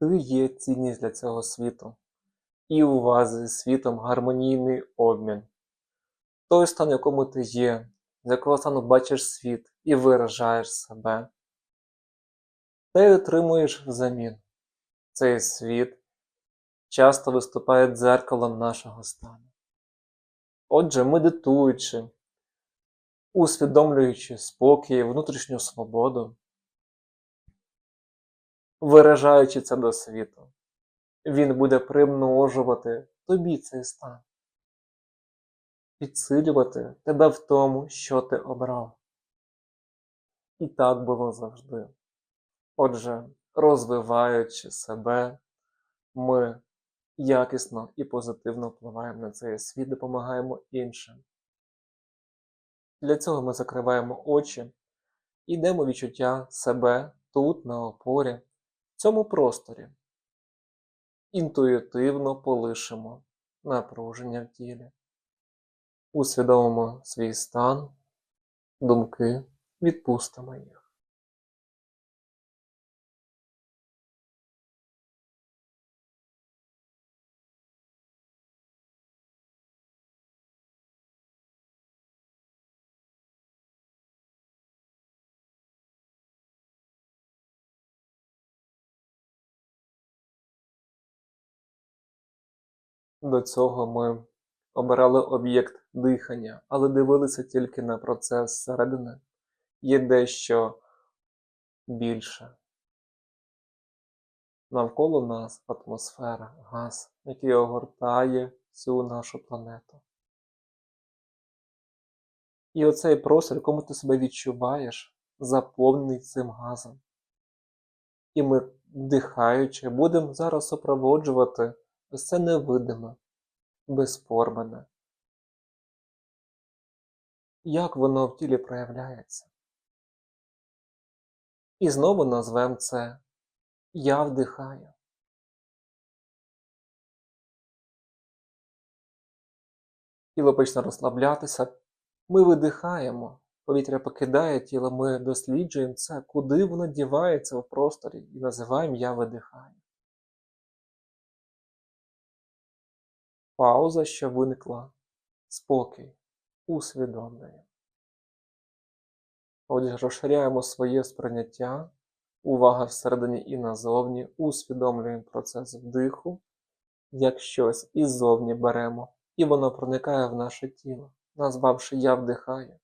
Ти є цінність для цього світу, і у вас зі світом гармонійний обмін. Той стан, в якому ти є, з якого стану бачиш світ і виражаєш себе, ти отримуєш взамін. Цей світ часто виступає дзеркалом нашого стану. Отже, медитуючи, усвідомлюючи спокій, внутрішню свободу, виражаючи це до світу, він буде примножувати тобі цей стан, підсилювати тебе в тому, що ти обрав. І так було завжди. Отже, розвиваючи себе, ми якісно і позитивно впливаємо на цей світ, допомагаємо іншим. Для цього ми закриваємо очі, йдемо відчуття себе тут, на опорі, цьому просторі. Інтуїтивно полишимо напруження в тілі, усвідомимо свій стан, думки, відпустимо їх. До цього ми обирали об'єкт дихання, але дивилися тільки на процес зсередини. Є дещо більше. Навколо нас атмосфера, газ, який огортає всю нашу планету. І оцей простір, якому ти себе відчуваєш, заповнений цим газом. І ми, вдихаючи, будемо зараз супроводжувати це невидиме, безформене. Як воно в тілі проявляється? І знову назвемо це Я вдихаю. Тіло почне розслаблятися, ми видихаємо, повітря покидає тіло, ми досліджуємо це, куди воно дівається в просторі і називаємо Я видихаю. Пауза, що виникла, спокій, усвідомлення. Отже, розширяємо своє сприйняття, увага всередині і назовні, усвідомлюємо процес вдиху, як щось іззовні беремо, і воно проникає в наше тіло, назвавши Я вдихаю.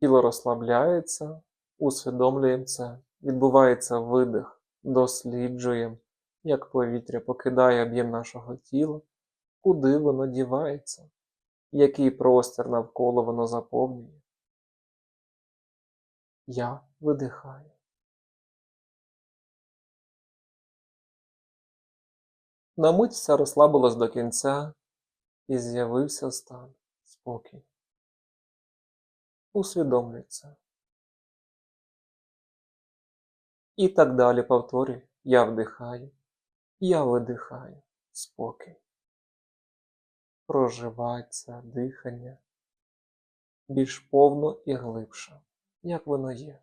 Тіло розслабляється, усвідомлюємо це, відбувається видих, досліджуємо, як повітря покидає об'єм нашого тіла, куди воно дівається, який простір навколо воно заповнює. Я видихаю. На мить все розслабилось до кінця і з'явився стан спокій. Усвідомлюй І так далі повторюю. Я вдихаю, я видихаю спокій. Проживається дихання більш повно і глибше, як воно є.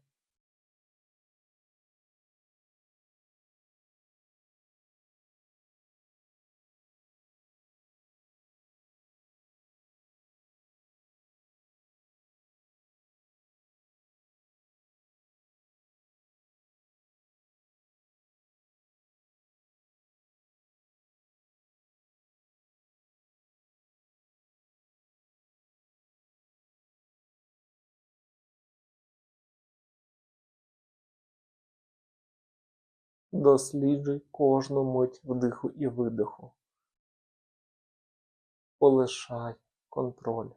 Досліджуй кожну мить вдиху і видиху. Полишай контроль.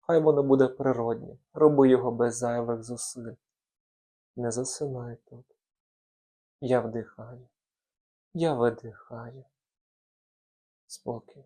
Хай воно буде природнє, роби його без зайвих зусиль. Не засинай тут. Я вдихаю, я видихаю. Спокій.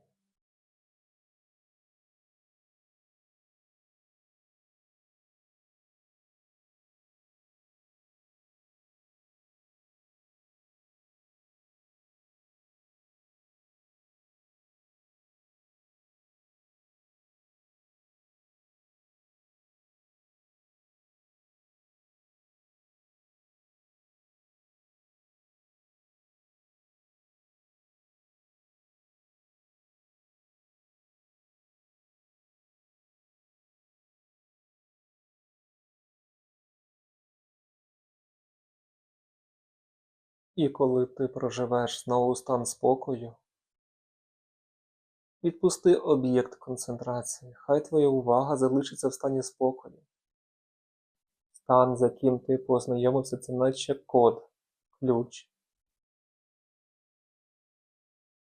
І коли ти проживеш знову стан спокою, відпусти об'єкт концентрації, хай твоя увага залишиться в стані спокою. Стан, з яким ти познайомився, це наче код, ключ.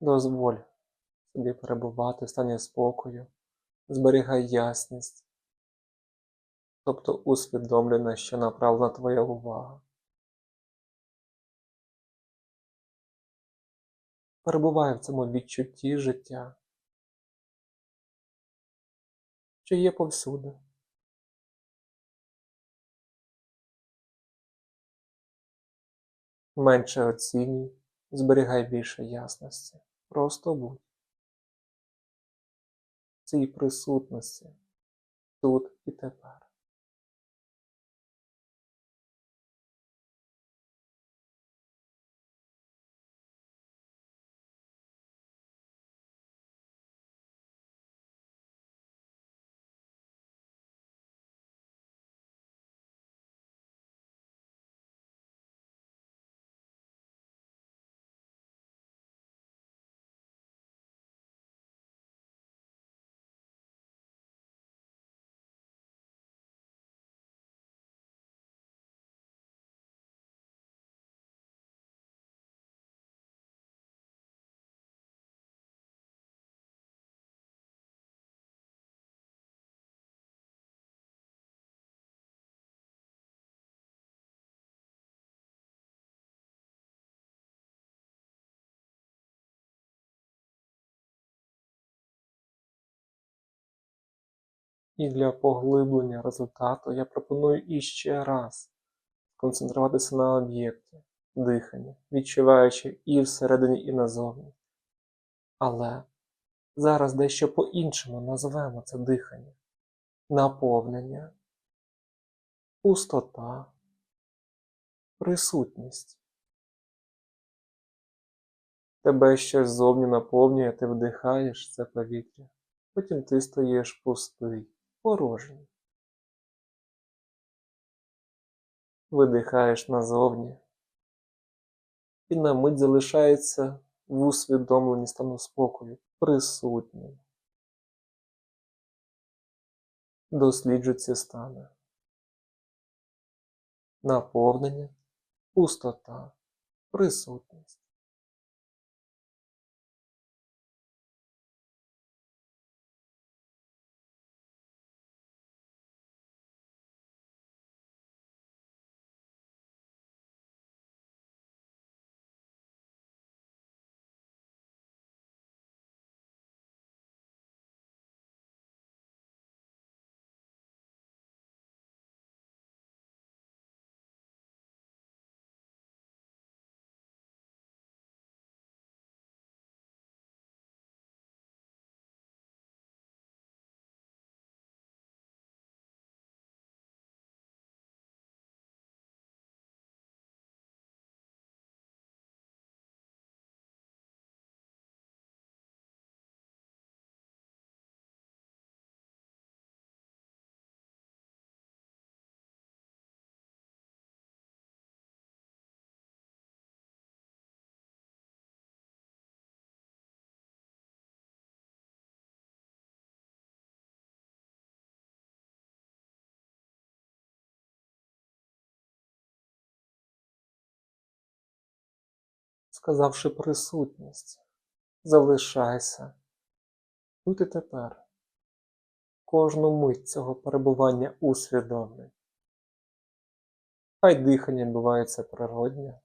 Дозволь собі перебувати в стані спокою, зберігай ясність, тобто усвідомлюй, на що направлена твоя увага. Перебувай в цьому відчутті життя, що є повсюди. Менше оцінюй, зберігай більше ясності. Просто будь в цій присутності тут і тепер. І для поглиблення результату я пропоную іще раз концентруватися на об'єкті дихання, відчуваючи і всередині, і назовні. Але зараз дещо по-іншому назвемо це дихання. Наповнення, пустота, присутність. Тебе щось зовні наповнює, ти вдихаєш це повітря, потім ти стаєш пустий, порожній. Видихаєш назовні, і на мить залишається в усвідомленні стану спокою, присутнім. Досліджуй ці стани. Наповнення, пустота, присутність. Сказавши присутність, залишайся тут і тепер, кожну мить цього перебування усвідомлюй. Хай дихання відбувається природне.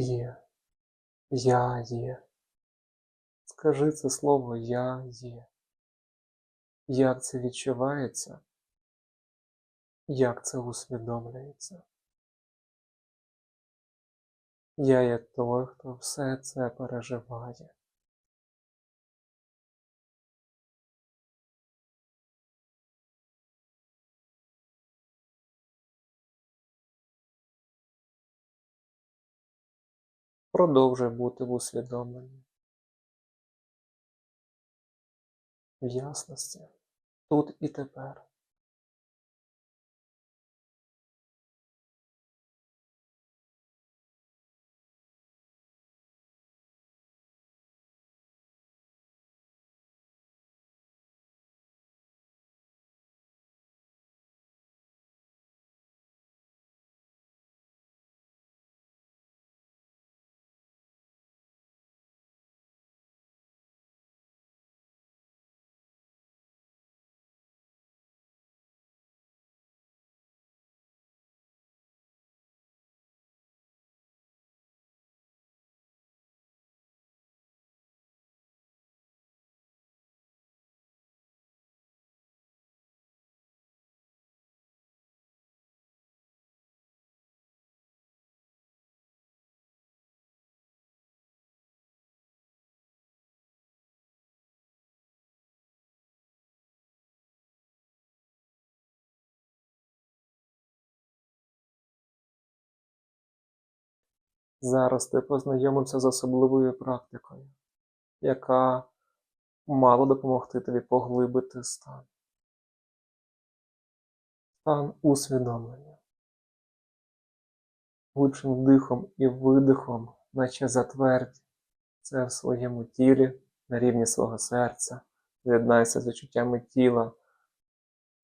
Є. Я є. Скажи це слово Я є. Як це відчувається? Як це усвідомлюється? Я є той, хто все це переживає. Продовжуй бути в усвідомленні. В ясності. Тут і тепер. Зараз ти познайомився з особливою практикою, яка мала допомогти тобі поглибити стан. Стан усвідомлення. Глибшим вдихом і видихом, наче затвердь це в своєму тілі на рівні свого серця. З'єднайся з відчуттями тіла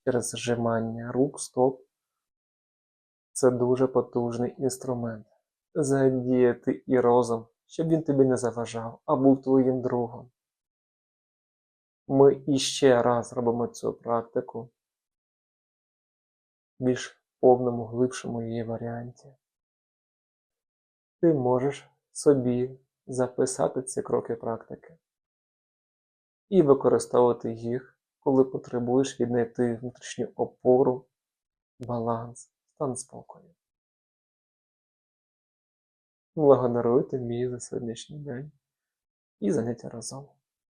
через зжимання рук, стоп. Це дуже потужний інструмент. Задіяти і розум, щоб він тобі не заважав, а був твоїм другом. Ми іще раз робимо цю практику в більш повному, глибшому її варіанті. Ти можеш собі записати ці кроки практики і використовувати їх, коли потребуєш віднайти внутрішню опору, баланс, стан спокою. Благодарую тобі за сьогоднішній день і заняття разом.